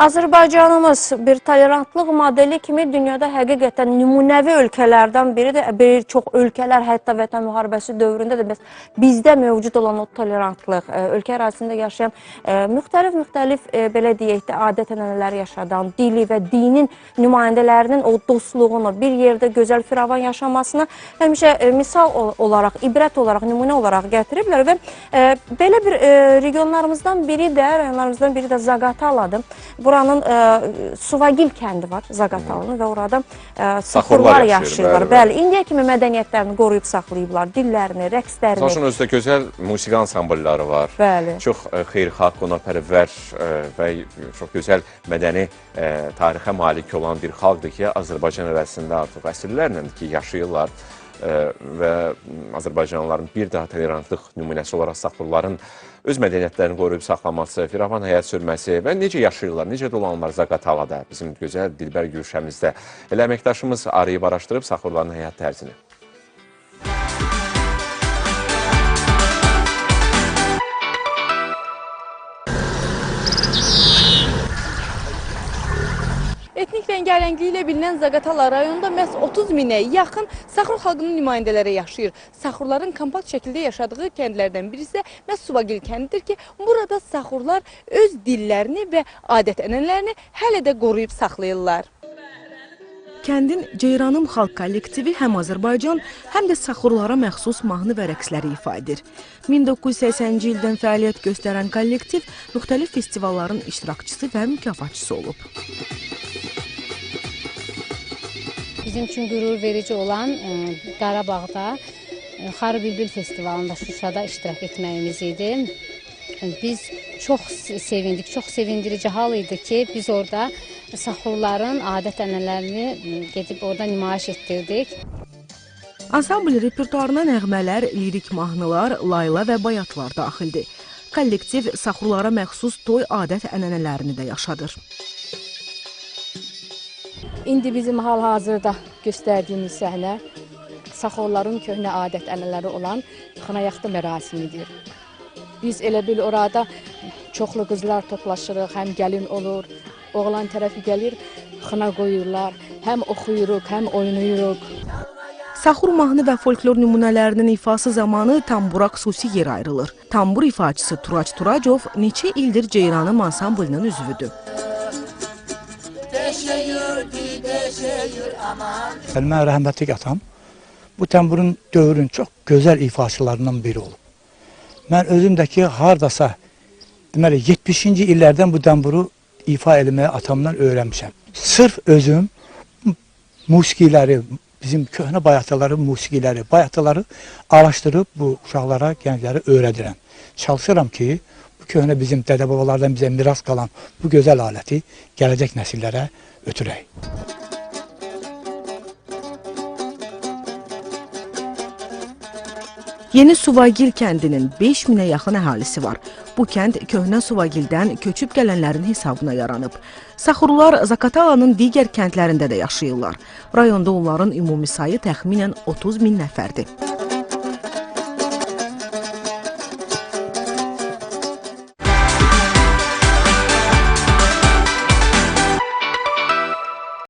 Azərbaycanımız bir tolerantlıq modeli kimi dünyada həqiqətən nümunəvi ölkələrdən biridir. Bir çox ölkələr hətta Vətən müharibəsi dövründə də bəs bizdə mövcud olan o tolerantlıq, e, ölkə ərazisində yaşayan e, müxtəlif-müxtəlif e, belə deyək də adət-ənənələri yaşadan, dili və dinin nümayəndələrinin o dostluğunu, bir yerdə gözəl firavan yaşamasını həmişə e, misal ol- olaraq, ibrət olaraq, nümunə olaraq gətiriblər və e, belə bir e, regionlarımızdan biri də, rayonlarımızdan biri də Zaqataladır. Buranın e, Suvagil kəndi var, Zaqatalının və orada e, saxurlar yaşayır, yaşayırlar. bəli, bəli. İndiyə kimi mədəniyyətlərini qoruyub saxlayıblar, dillərini, rəqslərini. Məsəl üçün özdə gözəl musiqi ansamblları var. Bəli. Çox e, xeyirxah, qonaqpərvər və çox gözəl mədəni e, tarixə malik olan bir xalqdır ki, Azərbaycan ərazisində artıq əsrlərlə ki, yaşayırlar və Azərbaycanlıların bir daha tolerantlıq nümunəsi olaraq saxurların öz mədəniyyətlərini qoruyub saxlaması, firavan həyat sürməsi və necə yaşayırlar, necə dolanırlar Zaqatalada, bizim gözəl dilbər gülşəmizdə. Elə əməkdaşımız arayıb araşdırıb saxurların həyat tərzini. Etnik rəngarəngliyi ilə bilinən Zaqatala rayonunda məhz 30 minə yaxın Saxur xalqının nümayəndələri yaşayır. Saxurların kompakt şəkildə yaşadığı kəndlərdən birisi də məhz Suvagil kəndidir ki, burada Saxurlar öz dillərini və adət-ənənələrini hələ də qoruyub saxlayırlar. Kəndin Ceyranım xalq kollektivi həm Azərbaycan, həm də saxurlara məxsus mahnı və rəqsləri ifa edir. 1980-ci ildən fəaliyyət göstərən kollektiv müxtəlif festivalların iştirakçısı və mükafatçısı olub. Bizim üçün qürur verici olan e, Qarabağda e, Xarı Bülbül festivalında Şuşada iştirak etməyimiz idi. E, Biz çox se- sevindik, çox sevindirici hal idi ki, biz orada saxurların adət-ənənələrini gedib orada nümayiş etdirdik. Ansambl repertuarına nəğmələr, lirik mahnılar, layla və bayatlar daxildir. Kollektiv saxurlara məxsus toy adət-ənənələrini də yaşadır. İndi bizim hal-hazırda göstərdiyimiz səhnə Saxolların köhnə adət-ənənələri olan xınayaxtı mərasimidir. Biz elə bil orada çoxlu qızlar toplaşırıq, həm gəlin olur, oğlan tərəfi gəlir, xına qoyurlar, həm oxuyuruq, həm oynayırıq. Saxur mahnı və folklor nümunələrinin ifası zamanı tambura xüsusi yer ayrılır. Tambur ifaçısı Turac Turacov neçə ildir Ceyranım ansamblının üzvüdür. Mən rəhmətlik atam bu təmburun dövrün çox gözəl ifaçılarından biri olub. Mən özüm də ki, hardasa deməli 70-ci illərdən bu təmburu ifa eləməyə atamdan öyrənmişəm. Sırf özüm musiqiləri, bizim köhnə bayataların musiqiləri, bayataları araşdırıb bu uşaqlara, gənclərə öyrədirəm. Çalışıram ki, bu köhnə bizim dədə-babalardan bizə miras qalan bu gözəl aləti gələcək nəsillərə ötürək. Yeni Suvagil kəndinin 5000-ə yaxın əhalisi var. Bu kənd köhnə Suvagildən köçüb gələnlərin hesabına yaranıb. Saxurlar Zakatalanın digər kəndlərində də yaşayırlar. Rayonda onların ümumi sayı təxminən 30 min nəfərdir.